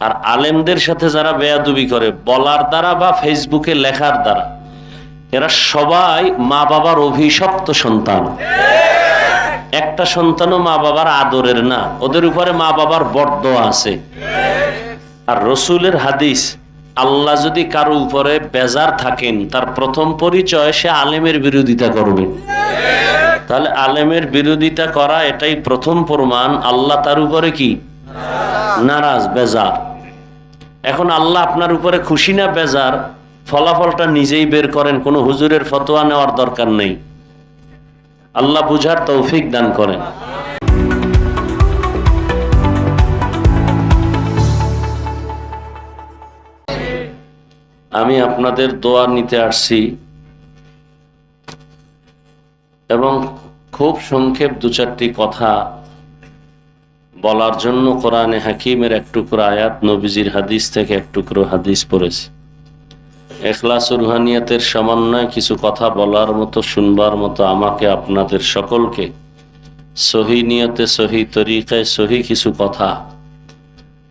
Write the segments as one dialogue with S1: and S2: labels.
S1: আর আলেমদের সাথে যারা বেয়াদুবি করে, বলার দ্বারা বা ফেসবুকে লেখার দ্বারা, এরা সবাই মা বাবার অভিশপ্ত সন্তান। একটা সন্তানও মা বাবার আদরের না, ওদের উপরে মা বাবার বর্দ আছে। আর রসুলের হাদিস, আল্লাহ যদি কারও উপরে বেজার থাকেন, তার প্রথম পরিচয় সে আলেমের বিরোধিতা করবে। তাহলে আলেমের বিরোধিতা করা এটাই প্রথম প্রমাণ, আল্লাহ তার উপরে কি? নারাজ, বেজার। এখন আল্লাহ আপনার উপরে খুশি না বেজার, ফলাফলটা নিজেই বের করেন, কোনো হুজুরের ফতোয়া নেওয়ার দরকার নেই। আল্লাহ বুঝার তৌফিক দান করেন। আমি আপনাদের দোয়া নিতে আসছি এবং খুব সংক্ষেপ দু চারটি কথা বলার জন্য কোরআনে হাকিমের এক টুকরো আয়াত, নবীজির হাদিস থেকে এক টুকরো হাদিস পড়েছে। এখলাস রুহানিয়াতের সমন্বয়ে কিছু কথা বলার মতো, শুনবার মতো আমাকে আপনাদের সকলকে সহি নিয়তে, সহি তরিকায়, সহি কিছু কথা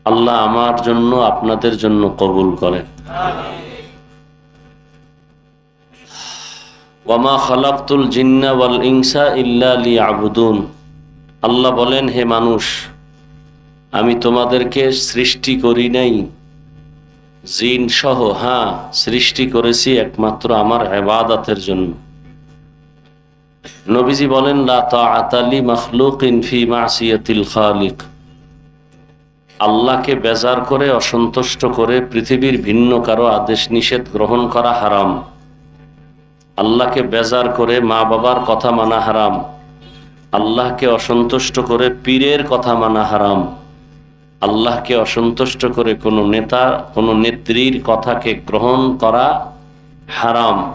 S1: আল্লাহ আমার জন্য, আপনাদের জন্য কবুল করেন। ওয়ামা খালাক্তুল জিন্না ওয়াল ইনসা ইল্লা লিয়াবুদুন। আল্লাহ বলেন, হে মানুষ আমি তোমাদেরকে সৃষ্টি করি নাই। জিন সহ হ্যাঁ সৃষ্টি করেছি একমাত্র আমার এবাদাতের জন্য। নবীজি বলেন, লা তাআতালি মাখলুকিন ফি মাসিয়াতিল খালিক। আল্লাহকে বেজার করে, অসন্তুষ্ট করে পৃথিবীর ভিন্ন কারও আদেশ নিষেধ গ্রহণ করা হারাম। আল্লাহকে বেজার করে মা বাবার কথা মানা হারাম। আল্লাহকে অসন্তুষ্ট করে পীরের কথা মানা হারাম। আল্লাহকে অসন্তুষ্ট করে কোনো নেতা, কোনো নেত্রীর কথাকে গ্রহণ করা হারাম।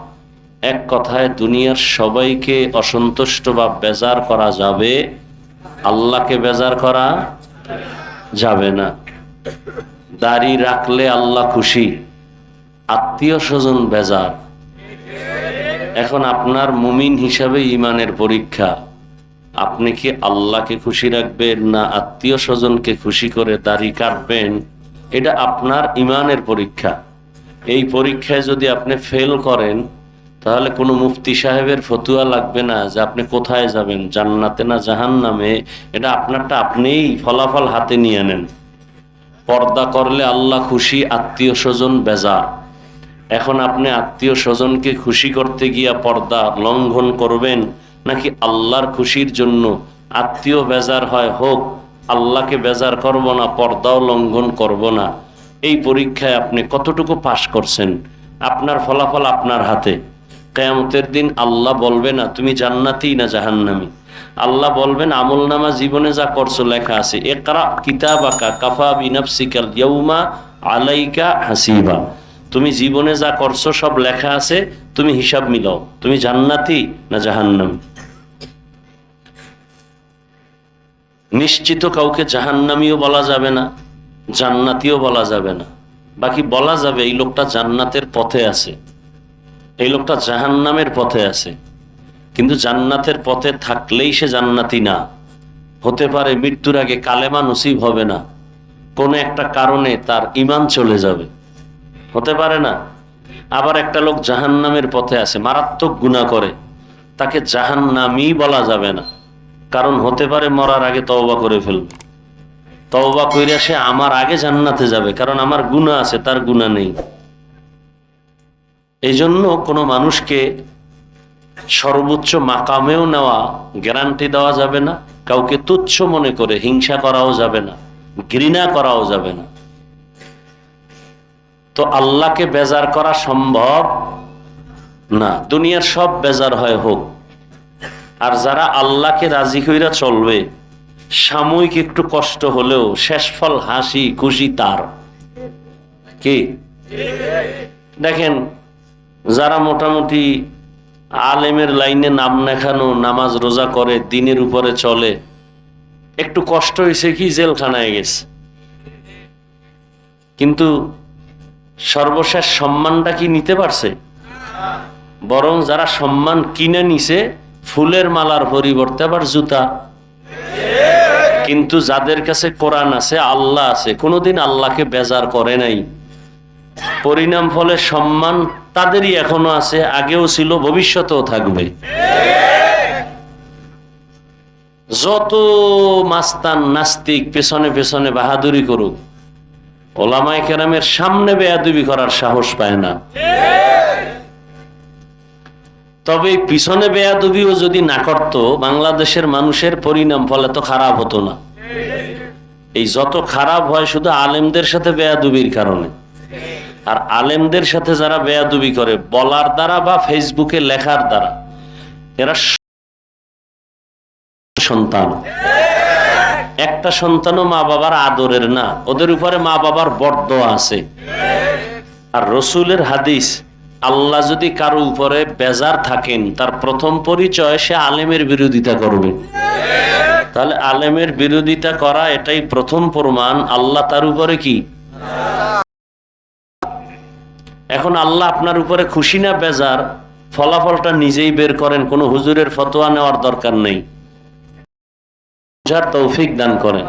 S1: এক কথায় দুনিয়ার সবাইকে অসন্তুষ্ট বা বেজার করা যাবে, আল্লাহকে বেজার করা যাবে না। দাড়ি রাখলে আল্লাহ খুশি, আত্মীয় স্বজন বেজার। এখন আপনার মুমিন হিসাবে ইমানের পরীক্ষা। আপনি কি আল্লাহকে খুশি রাখবেন না আত্মীয় স্বজনকে খুশি করে দাড়ি কাটবেন? এটা আপনার ইমানের পরীক্ষা। এই পরীক্ষায় যদি আপনি ফেল করেন, তাহলে কোনো মুফতি সাহেবের ফতুয়া লাগবে না যে আপনি কোথায় যাবেন, জান্নাতে না জাহান নামে এটা আপনারটা আপনিই ফলাফল হাতে নিয়ে নেন। পর্দা করলে আল্লাহ খুশি, আত্মীয় স্বজন বেজার। এখন আপনি আত্মীয় স্বজনকে খুশি করতে গিয়া পর্দা লঙ্ঘন করবেন নাকি আল্লাহর খুশির জন্য আত্মীয় বেজার হয়? হোক, আল্লাহকে বেজার করব না, পর্দাও লঙ্ঘন করব না। এই পরীক্ষায় আপনি কতটুকু পাশ করছেন? আপনার ফলাফল আপনার হাতে। কেয়ামতের দিন আল্লাহ বলবে না, তুমি জান্নাতি না জাহান্নামি। আল্লাহ বলবেন, আমল নামা জীবনে যা করছ লেখা আছে একরা কিতাব আকা কাফা বিনাফসিকাল ইয়ৌমা আলাইকা হাসিবা। তুমি জীবনে যা করছ সব লেখা আছে, তুমি হিসাব মিলাও, তুমি জান্নাতি না জাহান্নামি? নিশ্চিত কাউকে জাহান্নামিও বলা যাবে না, জান্নাতিও বলা যাবে না। বাকি বলা যাবে এই লোকটা জান্নাতের পথে আছে, এই লোকটা জাহান্নামের পথে আছে। কিন্তু জান্নাতের পথে থাকলেই সে জান্নাতি না। হতে পারে মৃত্যুর আগে কালেমা নসিব হবে না, কোনো একটা কারণে তার ইমান চলে যাবে। হতে পারে না, আবার একটা লোক জাহান্নামের পথে আছে, মারাত্মক গুণা করে, তাকে জাহান্নামই বলা যাবে না। কারণ হতে পারে মরার আগে তওবা করে ফেলবে। তওবা কইরা সে আমার আগে জান্নাতে যাবে, কারণ আমার গুণা আছে, তার গুণা নেই। এই জন্য কোনো মানুষকে সর্বোচ্চ মাকামেও নেওয়া গ্যারান্টি দেওয়া যাবে না, কাউকে তুচ্ছ মনে করে হিংসা করাও যাবে না, ঘৃণা করাও যাবে না। তো আল্লাহকে বেজার করা সম্ভব না, দুনিয়ার সব বেজার হয় হোক। আর যারা আল্লাহকে রাজি কইরা চলবে, সাময়িক একটু কষ্ট হলেও শেষ ফল হাসি খুশি তার। কি? দেখেন, যারা মোটামুটি আলেমের লাইনে নাম লেখানো নামাজ রোজা করে, দিনের উপরে চলে, একটু কষ্ট হয়েছে কি, জেলখানায় গেছে। কিন্তু সর্বশেষ সম্মানটা কি নিতে পারছে? বরং যারা সম্মান কিনে নিছে ফুলের মালার পরিবর্তে আবার জুতা। কিন্তু যাদের কাছে কোরআন আছে, আল্লাহ আছে, কোনোদিন আল্লাহকে বেজার করে নাই। পরিণাম ফলে সম্মান তাদেরই এখনও আছে, আগেও ছিল, ভবিষ্যতেও থাকবে। যত মাস্তান, নাস্তিক, পেছনে পেছনে বাহাদুরি করুক ওলামাই কেরামের সামনে বেয়াদুবি করার সাহস পায় না। তবে পিছনে বেয়াদবিও যদি না করত, বাংলাদেশের মানুষের পরিণাম ফলে তো খারাপ হতো না। এই যত খারাপ হয়, শুধু আলেমদের সাথে বেয়াদুবির কারণে। আর আলেমদের সাথে যারা বেয়াদুবি করে, বলার দ্বারা বা ফেসবুকে লেখার দ্বারা, এরা সন্তান। একটা সন্তানও মা বাবার আদরের না, ওদের উপরে মা বাবার বর্দ আছে। আর রসুলের হাদিস আল্লাহ যদি কারও উপরে বেজার থাকেন, তার প্রথম পরিচয় সে আলেমের বিরোধিতা করবে। তাহলে আলেমের বিরোধিতা করা এটাই প্রথম প্রমাণ, আল্লাহ তার উপরে কি? এখন আল্লাহ আপনার উপরে খুশি না বেজার, ফলাফলটা নিজেই বের করেন, কোনো হুজুরের ফতোয়া নেওয়ার দরকার নেই। তৌফিক দান করেন।